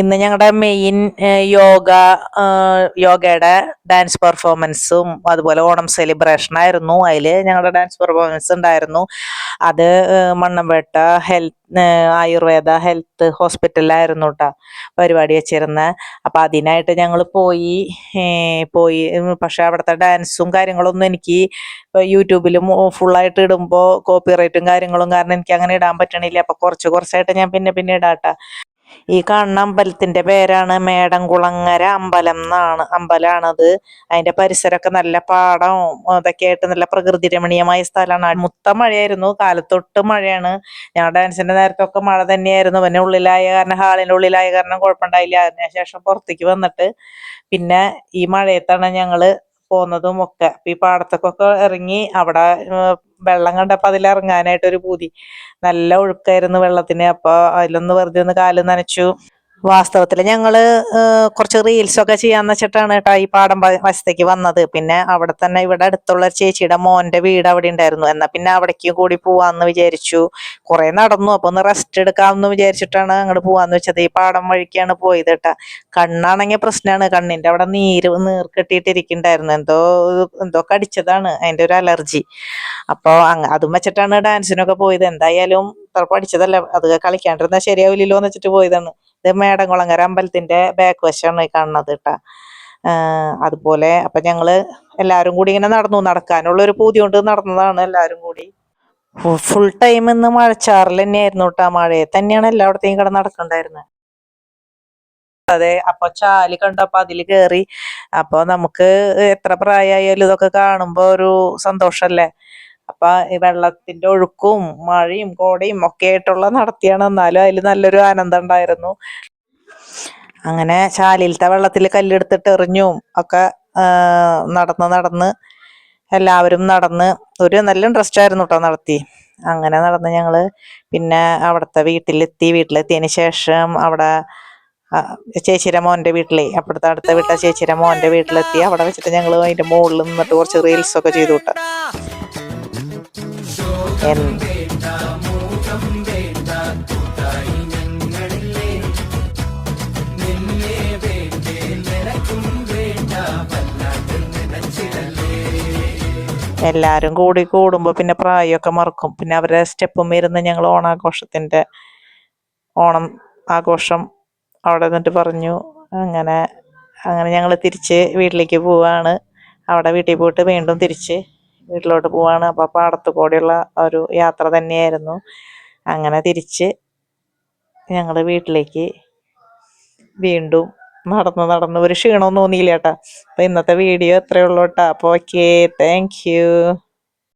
ഇന്ന് ഞങ്ങളുടെ മെയിൻ യോഗ യോഗയുടെ ഡാൻസ് പെർഫോമൻസും അതുപോലെ ഓണം സെലിബ്രേഷൻ ആയിരുന്നു. അതിൽ ഞങ്ങളുടെ ഡാൻസ് പെർഫോമൻസ് ഉണ്ടായിരുന്നു അത് മണ്ണമ്പേട്ട ഹെൽത്ത് ആയുർവേദ ഹെൽത്ത് ഹോസ്പിറ്റലിലായിരുന്നു കേട്ടോ പരിപാടി വെച്ചിരുന്നത് അപ്പം അതിനായിട്ട് ഞങ്ങൾ പോയി പോയി. പക്ഷെ അവിടുത്തെ ഡാൻസും കാര്യങ്ങളൊന്നും എനിക്ക് യൂട്യൂബിലും ഫുള്ളായിട്ട് ഇടുമ്പോൾ കോപ്പിറൈറ്റും കാര്യങ്ങളും കാരണം എനിക്ക് അങ്ങനെ ഇടാൻ പറ്റണില്ല. അപ്പം കുറച്ച് കുറച്ചായിട്ട് ഞാൻ പിന്നെ പിന്നെ ഇടാട്ടാ ഈ കാണുന്ന അമ്പലത്തിന്റെ പേരാണ് മേടംകുളങ്ങര അമ്പലം എന്നാണ്. അമ്പലമാണത് അതിന്റെ പരിസരമൊക്കെ നല്ല പാടം അതൊക്കെ ആയിട്ട് നല്ല പ്രകൃതി രമണീയമായ സ്ഥലമാണ്. മുത്ത മഴയായിരുന്നു. കാലത്തൊട്ട് മഴയാണ്. ഞാൻ ഡാൻസിന്റെ നേരത്തൊക്കെ മഴ തന്നെയായിരുന്നു. പിന്നെ ഉള്ളിലായ കാരണം ഹാളിന്റെ ഉള്ളിലായ കാരണം കുഴപ്പമുണ്ടായില്ല. അതിനുശേഷം പുറത്തേക്ക് വന്നിട്ട് പിന്നെ ഈ മഴയത്താണ് ഞങ്ങൾ പോന്നതും ഒക്കെ അപ്പൊ ഈ പാടത്തൊക്കെ ഇറങ്ങി അവിടെ വെള്ളം കണ്ടപ്പോ അതിൽ ഇറങ്ങാനായിട്ട് ഒരു പൂതി. നല്ല ഒഴുക്കായിരുന്നു വെള്ളത്തിന്. അപ്പൊ അതിലൊന്ന് വെറുതെ ഒന്ന് കാൽ നനച്ചു. വാസ്തവത്തിൽ ഞങ്ങൾ കുറച്ച് റീൽസ് ഒക്കെ ചെയ്യാന്ന് വെച്ചിട്ടാണ് കേട്ടോ ഈ പാടം വശത്തേക്ക് വന്നത്. പിന്നെ അവിടെ തന്നെ ഇവിടെ അടുത്തുള്ള ചേച്ചിയുടെ മോന്റെ വീട് അവിടെ ഉണ്ടായിരുന്നു. എന്നാ പിന്നെ അവിടേക്ക് കൂടി പോവാന്ന് വിചാരിച്ചു. കുറെ നടന്നു. അപ്പൊ ഒന്ന് റെസ്റ്റ് എടുക്കാമെന്ന് വിചാരിച്ചിട്ടാണ് അങ്ങോട്ട് പോവാന്ന് വെച്ചത്. ഈ പാടം വഴിക്കാണ് പോയത് കേട്ടാ. കണ്ണാണെങ്കിൽ പ്രശ്നമാണ് കണ്ണിന്റെ അവിടെ നീര് നീർ കെട്ടിയിട്ടിരിക്കുന്നുണ്ടായിരുന്നു എന്തോ എന്തോ കടിച്ചതാണ്. അതിന്റെ ഒരു അലർജി. അപ്പൊ അതും വെച്ചിട്ടാണ് ഡാൻസിനൊക്കെ പോയത്. എന്തായാലും പഠിച്ചതല്ല. അത് കളിക്കാണ്ടിരുന്നാൽ ശരിയാവില്ലല്ലോ എന്ന് വെച്ചിട്ട് പോയതാണ്. ഇത് മേടംകുളങ്ങര അമ്പലത്തിന്റെ ബാക്ക് വശമാണ് കാണുന്നത് കേട്ടാ. അതുപോലെ അപ്പൊ ഞങ്ങൾ എല്ലാവരും കൂടി ഇങ്ങനെ നടന്നു നടക്കാനുള്ള ഒരു പൂതി കൊണ്ട് നടന്നതാണ് എല്ലാവരും കൂടി. ഫുൾ ടൈം ഇന്ന് മഴച്ചാറിൽ തന്നെയായിരുന്നു കേട്ടാ. മഴയെ തന്നെയാണ് എല്ലായിടത്തെയും കിടന്ന് നടക്കണ്ടായിരുന്നത് അതെ അപ്പൊ ചാൽ കണ്ടപ്പോ അതിൽ കേറി. അപ്പൊ നമുക്ക് എത്ര പ്രായമായാലും ഇതൊക്കെ കാണുമ്പോ ഒരു സന്തോഷല്ലേ? അപ്പൊ ഈ വെള്ളത്തിന്റെ ഒഴുക്കും മഴയും കോടയും ഒക്കെ ആയിട്ടുള്ള നടത്തിയാണ് എന്നാലും അതിൽ നല്ലൊരു ആനന്ദം ഉണ്ടായിരുന്നു. അങ്ങനെ ചാലിലത്തെ വെള്ളത്തിൽ കല്ലെടുത്തിട്ട് എറിഞ്ഞും. ഒക്കെ നടന്ന് നടന്ന് എല്ലാവരും നടന്ന് ഒരു നല്ല ഇൻട്രസ്റ്റ് ആയിരുന്നു കേട്ടോ നടത്തി. അങ്ങനെ നടന്ന് ഞങ്ങൾ പിന്നെ അവിടുത്തെ വീട്ടിലെത്തി. വീട്ടിലെത്തിയതിന് ശേഷം അവിടെ ചേച്ചിയുടെ മോന്റെ വീട്ടിലേ അപ്പുറത്തെ അടുത്ത വീട്ടിലെ ചേച്ചിയുടെ മോന്റെ വീട്ടിലെത്തി. അവിടെ വെച്ചിട്ട് ഞങ്ങൾ അതിന്റെ മുകളിൽ നിന്നിട്ട് കുറച്ച് റീൽസ് ഒക്കെ ചെയ്തു വിട്ട എല്ലാവരും കൂടി കൂടുമ്പോൾ പിന്നെ പ്രായമൊക്കെ മറക്കും. പിന്നെ അവരുടെ സ്റ്റെപ്പും ഇരുന്ന് ഞങ്ങൾ ഓണാഘോഷത്തിന്റെ ഓണം ആഘോഷം അവിടെ നിന്നിട്ട് പറഞ്ഞു. അങ്ങനെ അങ്ങനെ ഞങ്ങൾ തിരിച്ച് വീട്ടിലേക്ക് പോവാണ്. അവിടെ വീട്ടിൽ പോയിട്ട് വീണ്ടും തിരിച്ച് വീട്ടിലോട്ട് പോവാണ്. അപ്പോൾ പാടത്ത് കൂടെയുള്ള ഒരു യാത്ര തന്നെയായിരുന്നു. അങ്ങനെ തിരിച്ച് ഞങ്ങൾ വീട്ടിലേക്ക് വീണ്ടും നടന്ന് നടന്ന് ഒരു ക്ഷീണവും തോന്നിയില്ല കേട്ടാ. അപ്പൊ ഇന്നത്തെ വീഡിയോ എത്രയുള്ളൂ കേട്ടാ. അപ്പോൾ ഓക്കേ താങ്ക്